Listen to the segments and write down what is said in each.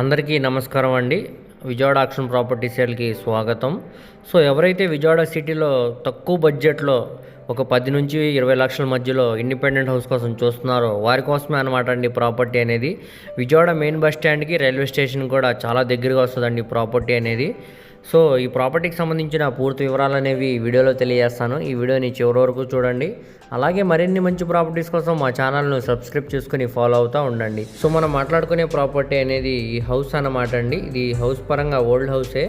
అందరికీ నమస్కారం అండి. విజయవాడ ఆక్షన్ ప్రాపర్టీ సేల్కి స్వాగతం. సో ఎవరైతే విజయవాడ సిటీలో తక్కువ బడ్జెట్లో ఒక పది నుంచి ఇరవై లక్షల మధ్యలో ఇండిపెండెంట్ హౌస్ కోసం చూస్తున్నారో వారి కోసమే అనమాట అండి ప్రాపర్టీ అనేది. విజయవాడ మెయిన్ బస్ స్టాండ్కి రైల్వే స్టేషన్ కూడా చాలా దగ్గరగా వస్తుందండి ప్రాపర్టీ అనేది. సో ఈ ప్రాపర్టీకి సంబంధించిన పూర్తి వివరాలు అనేవి వీడియోలో తెలియజేస్తాను. ఈ వీడియోని చివరి వరకు చూడండి. అలాగే మరిన్ని మంచి ప్రాపర్టీస్ కోసం మా ఛానల్ను సబ్స్క్రైబ్ చేసుకుని ఫాలో అవుతూ ఉండండి. సో మనం మాట్లాడుకునే ప్రాపర్టీ అనేది ఈ హౌస్ అన్నమాట అండి. ఇది హౌస్ పరంగా ఓల్డ్ హౌసే.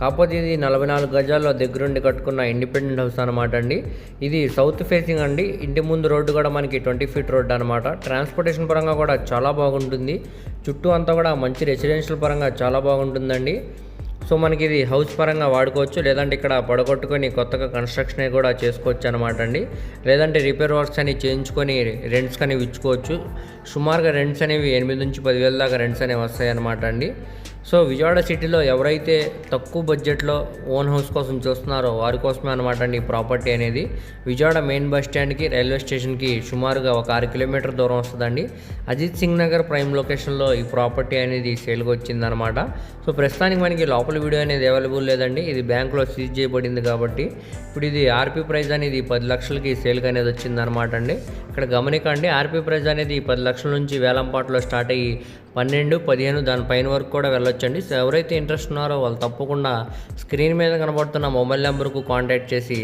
కాకపోతే ఇది నలభై నాలుగు గజాల్లో దగ్గరుండి కట్టుకున్న ఇండిపెండెంట్ హౌస్ అనమాట అండి. ఇది సౌత్ ఫేసింగ్ అండి. ఇంటి ముందు రోడ్డు కూడా మనకి ట్వంటీ ఫీట్ రోడ్డు అనమాట ట్రాన్స్పోర్టేషన్ పరంగా కూడా చాలా బాగుంటుంది. చుట్టూ అంతా కూడా మంచి రెసిడెన్షియల్ పరంగా చాలా బాగుంటుందండి. సో మనకి ఇది హౌస్ పరంగా వాడుకోవచ్చు లేదంటే ఇక్కడ పడగొట్టుకొని కొత్తగా కన్స్ట్రక్షన్ కూడా చేసుకోవచ్చు అనమాట అండి. లేదంటే రిపేర్ వర్క్స్ అని చేయించుకొని రెంట్స్ కానీ ఇచ్చుకోవచ్చు. సుమారుగా రెంట్స్ అనేవి ఎనిమిది నుంచి పదివేల దాకా రెంట్స్ అనేవి వస్తాయి అనమాట అండి. సో విజయవాడ సిటీలో ఎవరైతే తక్కువ బడ్జెట్లో ఓన్ హౌస్ కోసం చూస్తున్నారో వారి కోసమే అనమాట అండి ఈ ప్రాపర్టీ అనేది. విజయవాడ మెయిన్ బస్ స్టాండ్కి రైల్వే స్టేషన్కి సుమారుగా ఒక ఆరు కిలోమీటర్ దూరం వస్తుందండి. అజిత్ సింగ్ నగర్ ప్రైమ్ లొకేషన్లో ఈ ప్రాపర్టీ అనేది సేల్కి వచ్చిందనమాట సో ప్రస్తుతానికి మనకి లోపల వీడియో అనేది అవైలబుల్ లేదండి. ఇది బ్యాంకులో సీజ్ చేయబడింది కాబట్టి. ఇప్పుడు ఇది ఆర్పీ ప్రైస్ అనేది పది లక్షలకి సేల్కి అనేది వచ్చిందనమాట అండి. ఇక్కడ గమనికండి ఆర్పీ ప్రైజ్ అనేది పది లక్షల నుంచి వేలంపాట్లో స్టార్ట్ అయ్యి పన్నెండు పదిహేను దానిపైన వరకు కూడా వెళ్ళొచ్చండి. సో ఎవరైతే ఇంట్రెస్ట్ ఉన్నారో వాళ్ళు తప్పకుండా స్క్రీన్ మీద కనబడుతున్న మొబైల్ నెంబర్కు కాంటాక్ట్ చేసి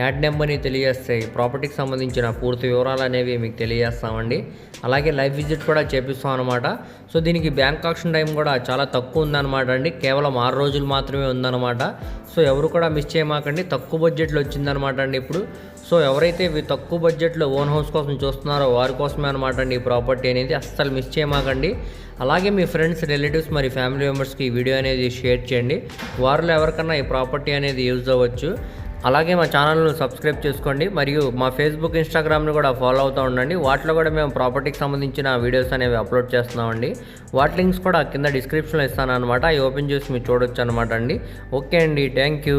యాడ్ నెంబర్ని తెలియజేస్తాయి ప్రాపర్టీకి సంబంధించిన పూర్తి వివరాలు అనేవి మీకు తెలియజేస్తామండి. అలాగే లైవ్ విజిట్ కూడా చేపిస్తాం అనమాట సో దీనికి బ్యాంక్ ఆక్షన్ టైం కూడా చాలా తక్కువ ఉందన్నమాట అండి. కేవలం ఆరు రోజులు మాత్రమే ఉందన్నమాట. సో ఎవరు కూడా మిస్ చేయమాకండి. తక్కువ బడ్జెట్లో వచ్చిందనమాట అండి ఇప్పుడు. సో ఎవరైతే తక్కువ బడ్జెట్లో ఓన్ హౌస్ కోసం చూస్తున్నారో వారి కోసమే అనమాట అండి ఈ ప్రాపర్టీ అనేది. అస్సలు మిస్ చేయమాకండి. అలాగే మీ ఫ్రెండ్స్ రిలేటివ్స్ మరి ఫ్యామిలీ మెంబర్స్కి ఈ వీడియో అనేది షేర్ చేయండి. వారిలో ఎవరికన్నా ఈ ప్రాపర్టీ అనేది యూజ్ అవ్వచ్చు. అలాగే మా ఛానల్ను సబ్స్క్రైబ్ చేసుకోండి. మరియు మా ఫేస్బుక్ ఇన్స్టాగ్రామ్ని కూడా ఫాలో అవుతూ ఉండండి. వాటిలో కూడా మేము ప్రాపర్టీకి సంబంధించిన వీడియోస్ అనేవి అప్లోడ్ చేస్తున్నామండి. వాటి లింక్స్ కూడా కింద డిస్క్రిప్షన్లో ఇస్తాను అనమాట అవి ఓపెన్ చేసి మీరు చూడొచ్చు అనమాట అండి. ఓకే అండి. Thank you